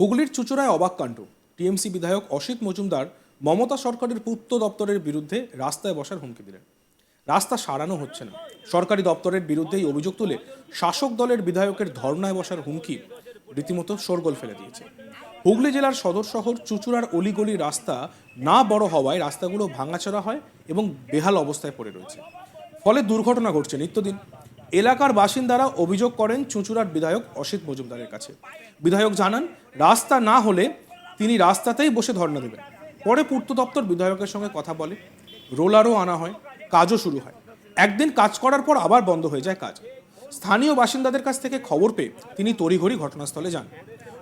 হুগলির চুচুড়ায় অবাক কাণ্ড। টিএমসি বিধায়ক অসিত মজুমদার মমতা সরকারের পূর্ত দপ্তরের বিরুদ্ধে রাস্তায় বসার হুমকি দিলেন। রাস্তা সারানো হচ্ছে না। সরকারি দপ্তরের বিরুদ্ধে এই অভিযোগ তুলে শাসক দলের বিধায়কের ধর্নায় বসার হুমকি রীতিমতো শোরগোল ফেলে দিয়েছে। হুগলি জেলার সদর শহর চুচুড়ার অলিগলি রাস্তা না বড় হওয়ায় রাস্তাগুলো ভাঙাচড়া হয় এবং বেহাল অবস্থায় পড়ে রয়েছে। ফলে দুর্ঘটনা ঘটছে নিত্যদিন। এলাকার বাসিন্দারা অভিযোগ করেন চুঁচুড়ার বিধায়ক অসিত মজুমদারের কাছে। বিধায়ক জানান, রাস্তা না হলে তিনি রাস্তাতেই বসে ধর্ণা দেবেন। পরে পূর্ত দপ্তর বিধায়কের সঙ্গে কথা বলে, রোলারও আনা হয়, কাজও শুরু হয়। একদিন কাজ করার পর আবার বন্ধ হয়ে যায় কাজ। স্থানীয় বাসিন্দাদের কাছ থেকে খবর পেয়ে তিনি তড়িঘড়ি ঘটনাস্থলে যান।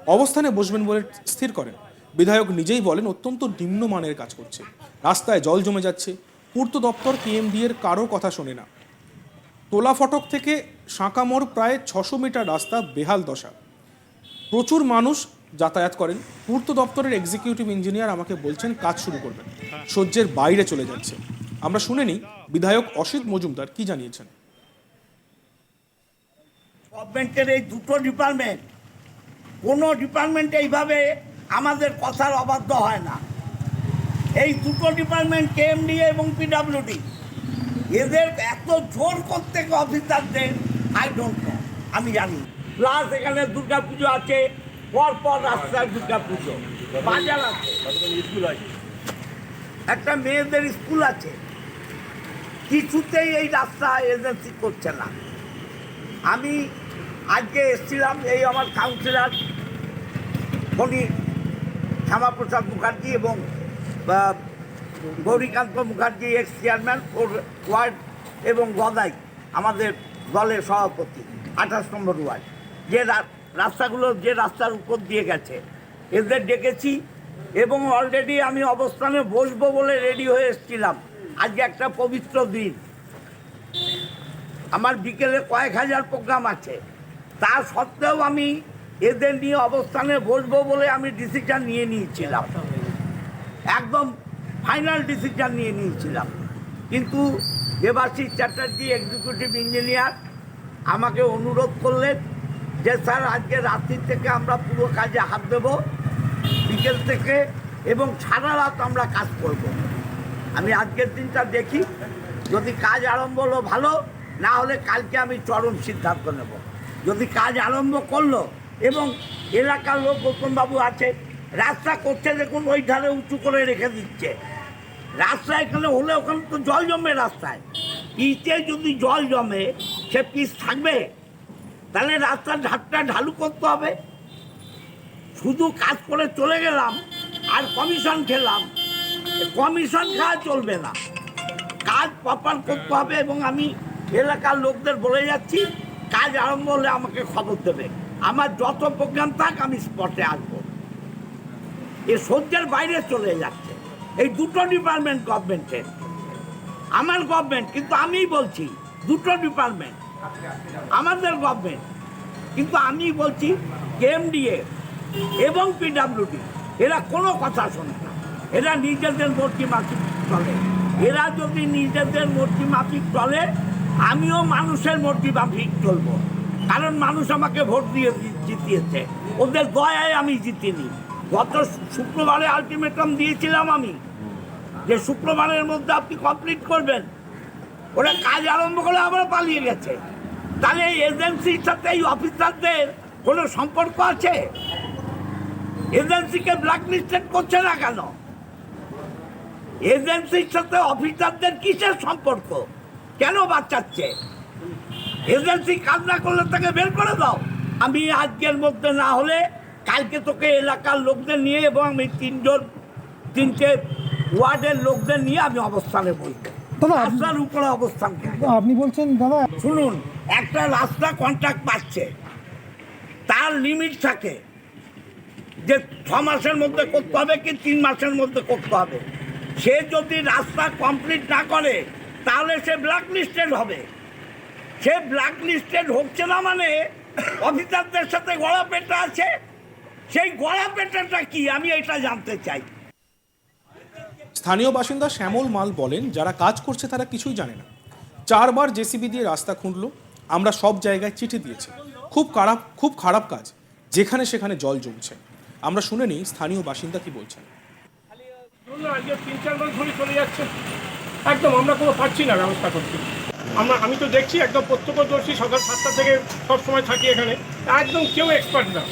অবস্থানে বসবেন বলে স্থির করেন। বিধায়ক নিজেই বলেন, অত্যন্ত নিম্নমানের কাজ করছে। রাস্তায় জল জমে যাচ্ছে। পূর্ত দপ্তর পিএমডি এর কারও কথা শোনে না। তোলা ফটক থেকে সাঁকামোড় প্রায় ছশো মিটার রাস্তা বেহাল দশা। প্রচুর মানুষ যাতায়াত করেন। পূর্ত দপ্তরের এক্সিকিউটিভ ইঞ্জিনিয়ার আমাকে বলছেন, কাজ শুরু করবেন। সহ্যের বাইরে চলে যাচ্ছে। আমরা শুনে নিই, বিধায়ক অসিত মজুমদার কি জানিয়েছেন। গভর্নমেন্টের এই দুটো ডিপার্টমেন্ট কোনো ডিপার্টমেন্ট এইভাবে আমাদের কথার অবাধ্য হয় না। এই দুটো ডিপার্টমেন্ট কেএমডি এবং পিডাব্লিউডি এদের এত জোর করতে অফিসারদের আই ডোন্ট নো আমি জানি। প্লাস এখানে দুর্গা পুজো আছে পর পর রাস্তায় দুর্গা পুজো বাজার আছে। স্কুল আছে একটা মেয়েদের স্কুল আছে। কিছুতেই এই রাস্তা এজেন্সি করছে না। আমি আজকে এসেছিলাম এই আমার কাউন্সিলর ফণি শ্যামাপ্রসাদ মুখার্জি এবং গৌরীকান্ত মুখার্জি এক্স চেয়ারম্যান ওর ওয়ার্ড এবং গদাই, আমাদের দলের সভাপতি, আঠাশ নম্বর ওয়ার্ড যে রাস্তাগুলো, যে রাস্তার উপর দিয়ে গেছে, এদের ডেকেছি এবং অলরেডি আমি অবস্থানে বসবো বলে রেডি হয়ে এসেছিলাম। আজকে একটা পবিত্র দিন। আমার বিকেলে কয়েক হাজার প্রোগ্রাম আছে। তা সত্ত্বেও আমি এদের নিয়ে অবস্থানে বসবো বলে আমি ডিসিশন নিয়ে নিয়েছিলাম। একদম ফাইনাল ডিসিশন নিয়ে নিয়েছিলাম। কিন্তু দেবাশিস চ্যাটার্জি এক্সিকিউটিভ ইঞ্জিনিয়ার আমাকে অনুরোধ করলেন যে, স্যার, আজকে রাত্রি থেকে আমরা পুরো কাজে হাত দেব, বিকেল থেকে, এবং সারা রাত আমরা কাজ করব। আমি আজকের দিনটা দেখি, যদি কাজ আরম্ভ হলো ভালো, না হলে কালকে আমি চরম সিদ্ধান্ত নেব। যদি কাজ আরম্ভ করল, এবং এলাকার লোক গৌতমবাবু আছে, রাস্তা করছে দেখুন ওই ধারে উঁচু করে রেখে দিচ্ছে। রাস্তা এখানে হলে ওখানে তো জল জমে রাস্তায়। পিচে যদি জল জমে, সে পিচ থাকবে? তাহলে রাস্তার ঝাড়টা ঢালু করতে হবে। শুধু কাজ করে চলে গেলাম, আর কমিশন খেলাম। কমিশন খাওয়া চলবে না। কাজ প্রপার করতে হবে এবং আমি এলাকার লোকদের বলে যাচ্ছি, কাজ আরম্ভ হলে আমাকে খবর দেবে। আমার যত প্রোগ্রাম থাক, আমি স্পটে আসব। এ সহ্যের বাইরে চলে যাচ্ছে। এই দুটো ডিপার্টমেন্ট গভর্নমেন্টের আমার গভর্নমেন্ট, কিন্তু আমিই বলছি, দুটো ডিপার্টমেন্ট। আমাদের গভর্নমেন্ট, কিন্তু আমি বলছি কেএমডিএ এবং পিডাব্লিউডি। এরা কোনো কথা শোনে না। এরা নিজেদের মূর্তি মাফিক চলে। এরা যদি নিজেদের মূর্তি মাফিক চলে, আমিও মানুষের মূর্তি মাফিক চলবো। কারণ মানুষ আমাকে ভোট দিয়ে জিতিয়েছে। ওদের দয়ায় আমি জিতিনি। গত শুক্রবারে আলটিমেটাম দিয়েছিলাম আমি, যে শুক্রবারের মধ্যে আপনি কমপ্লিট করবেন। ওরা কাজ আরম্ভ করে আবার পালিয়ে গেছে। তাহলে এই এজেন্সির সাথে এই অফিসারদের কোনো সম্পর্ক আছে? এজেন্সিকে ব্ল্যাক লিস্টেড করছে না কেন? এজেন্সির সাথে অফিসারদের কিসের সম্পর্ক? কেন বাঁচাচ্ছে? এজেন্সি কাজ না করলে তাকে বের করে দাও। আমি আজকের মধ্যে না হলে কালকে তোকে এলাকার লোকদের নিয়ে এবং আমি তিনজন তিনটে ওয়ার্ডের লোকদের নিয়ে আমি অবস্থানে বলব। রাস্তার উপরে অবস্থান আপনি বলছেন দাদা শুনুন একটা রাস্তা কন্ট্রাক্ট পাচ্ছে। তার লিমিট থাকে যে ছ মাসের মধ্যে করতে হবে কি তিন মাসের মধ্যে করতে হবে। সে যদি রাস্তা কমপ্লিট না করে তাহলে সে ব্ল্যাক লিস্টেড হবে। সে ব্ল্যাক লিস্টেড হচ্ছে না মানে অফিসারদের সাথে গড়া পেটা আছে সেই গড়া পেটাটা কি? আমি এটা জানতে চাই। স্থানীয় বাসিন্দা শ্যামল মাল বলেন যারা কাজ করছে তারা কিছুই জানে না। চারবার জেসিবি দিয়ে রাস্তা খুঁড়লো আমরা সব জায়গায় চিঠি দিয়েছি। খুব খারাপ খুব খারাপ কাজ যেখানে সেখানে জল জমছে। আমরা শুনে নিই স্থানীয় বাসিন্দা কি বলছেন। আজকে তিন চার ধরে চলে যাচ্ছে। একদম আমরা কোনো পাচ্ছি না ব্যবস্থা করতে। আমরা আমি তো দেখছি একদম প্রত্যক্ষদর্শী সকাল সাতটা থেকে সবসময় থাকি এখানে। একদম কেউ এক্সপার্ট না।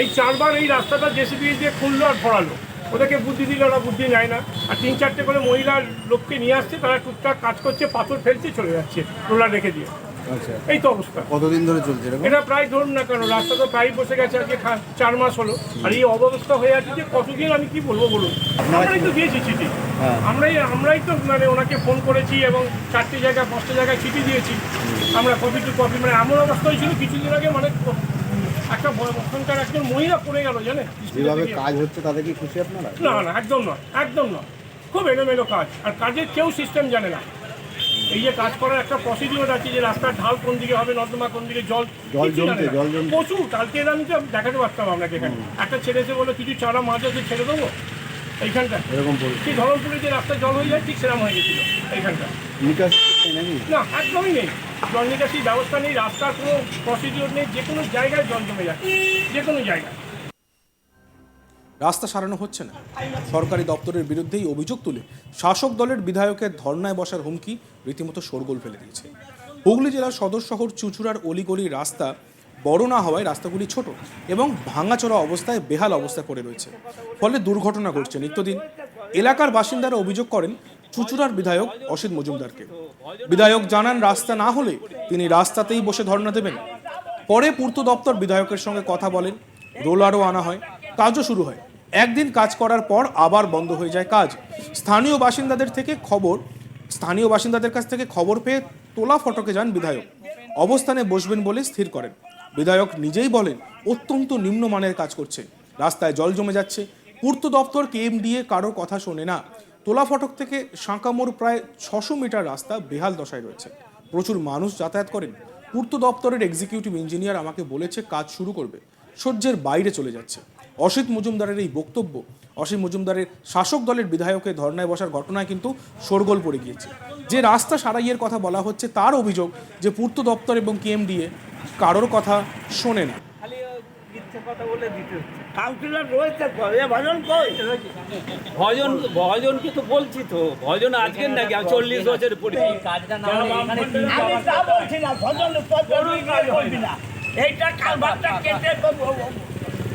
এই চারবার এই রাস্তাটা জেসিবি দিয়ে খুললো আর ভরালো। ওদেরকে বুদ্ধি দিলে, ওরা বুদ্ধি নেয় না। আর তিন চারটে করে মহিলার লোককে নিয়ে আসছে, তারা টুকটাক কাজ করছে, পাথর ফেলছে, চলে যাচ্ছে, রোলার রেখে দিয়ে। এই তো অবস্থা। কতদিন ধরে চলছে এটা প্রায় ধরুন না কেন রাস্তা তো প্রায় বসে গেছে আজকে চার মাস হলো। আর এই অবস্থা হয়ে আছে যে কতদিন আমি কি বলব বলুন? আমরাই তো দিয়েছি চিঠি। হ্যাঁ। আমরাই আমরাই তো মানে ওনাকে ফোন করেছি এবং চারটে জায়গায় পাঁচটা জায়গায় চিঠি দিয়েছি। আমরা কপি টু কপি মানে এমন অবস্থা হয়েছিল কিছুদিন আগে মানে একটা ওখানকার একজন মহিলা পড়ে গেল জানে যেভাবে কাজ হচ্ছে তাতে কি খুশি আপনারা? না না একদম নয় একদম নয়। খুব এলোমেলো কাজ। আর কাজের কেউ সিস্টেম জানে না। এই যে কাজ করার একটা প্রসিডিওর আছে যে রাস্তার ঢাল কোন দিকে হবে নর্দমা কোন দিকে জল জল জমছে, জল জমছে। প্রচুর কালকে এর আমি দেখাতে পারতাম আপনাকে এখানে। একটা ছেড়ে এসে বলে কিছু চারা মাছ আছে ছেড়ে দেবো? এইখানটা। এরকম ঠিক ধরনপুরে যে রাস্তায় জল হয়ে যায় ঠিক সেরকম হয়ে গেছিল। এইখানটা। নিকাশ না একদমই নেই। জল নিকাশি ব্যবস্থা নেই রাস্তার কোনো প্রসিডিওর নেই যে কোনো জায়গায় জল জমে যাচ্ছে যে কোনো জায়গায়। রাস্তা সারানো হচ্ছে না। সরকারি দপ্তরের বিরুদ্ধেই অভিযোগ তুলে শাসক দলের বিধায়কের ধর্নায় বসার হুমকি রীতিমতো শোরগোল ফেলে দিয়েছে। হুগলি জেলার সদর শহর চুঁচুড়ার অলিগলি রাস্তা বড় না হওয়ায় রাস্তাগুলি ছোট এবং ভাঙাচোরা অবস্থায় বেহাল অবস্থা করে রয়েছে। ফলে দুর্ঘটনা ঘটছে নিত্যদিন। এলাকার বাসিন্দারা অভিযোগ করেন, চুঁচুড়ার বিধায়ক অসিত মজুমদারকে। বিধায়ক জানান, রাস্তা না হলে তিনি রাস্তাতেই বসে ধর্ণা দেবেন। পরে পূর্ত দপ্তর বিধায়কের সঙ্গে কথা বলেন, রোলারও আনা হয়, কাজও শুরু হয়। একদিন কাজ করার পর আবার বন্ধ হয়ে যায় কাজ। স্থানীয় বাসিন্দাদের থেকে খবর স্থানীয় বাসিন্দাদের কাছ থেকে খবর পেয়ে তোলা ফটকে যান বিধায়ক। অবস্থানে বসবেন বলে স্থির করেন। বিধায়ক নিজেই বলেন, অত্যন্ত নিম্নমানের কাজ করছে। রাস্তায় জল জমে যাচ্ছে। পূর্ত দপ্তর কেএমডিএ কারোর কথা শোনে না। তোলা ফটক থেকে সাঁকামোর প্রায় ছশো মিটার রাস্তা বেহাল দশায় রয়েছে। প্রচুর মানুষ যাতায়াত করেন। পূর্ত দপ্তরের এক্সিকিউটিভ ইঞ্জিনিয়ার আমাকে বলেছে, কাজ শুরু করবে। সহ্যের বাইরে চলে যাচ্ছে। অসিত মজুমদারের এই বক্তব্য। অসিত মজুমদারের শাসক দলের বিধায়কের ধর্নায় বসার ঘটনায় কিন্তু শোরগোল পড়ে গিয়েছে। যে রাস্তা সারাইয়ের কথা বলা হচ্ছে তার অভিযোগ যে পূর্ত দপ্তর এবং কেএমডিএ কারোর কথা শোনে না। কথা বলে দিতে কাউন্সিলর রয়েছে ভজন কই? ভজন ভজনকে তো বলছি তো ভজন আজকের নাকি? আমি চল্লিশ বছরের পড়ি কাজটা না হলে এখানে তিন আমি তা বলছি না ভজন এইটা কালভারটা কেটে